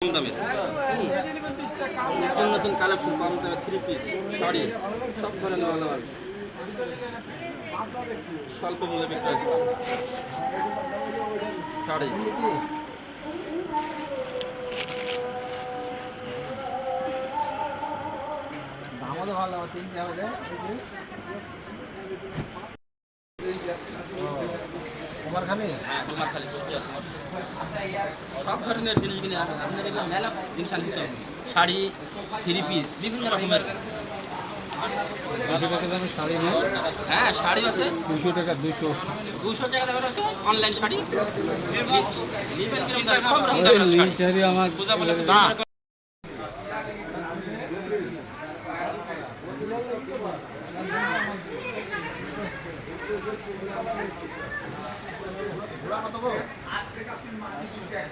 কম দামে? নতুন নতুন কালেকশন কম দামে থ্রি পিস শাড়ি সব ধরনের ভালো ভালো। স্বল্প মূল্যে বিক্রয় শাড়ি। দামও ভালো তিনটে হবে তোমার খানে হ্যাঁ তোমার খালি সবজি আছে সব ধরনের জিনিস কিনে আপনাদের মেলা জিনিস আনতে হবে। শাড়ি থ্রি পিস বিভিন্ন রকমের। হ্যাঁ শাড়ি আছে। দুশো টাকা দুশো। টাকা অনলাইন শাড়ি। সব রকম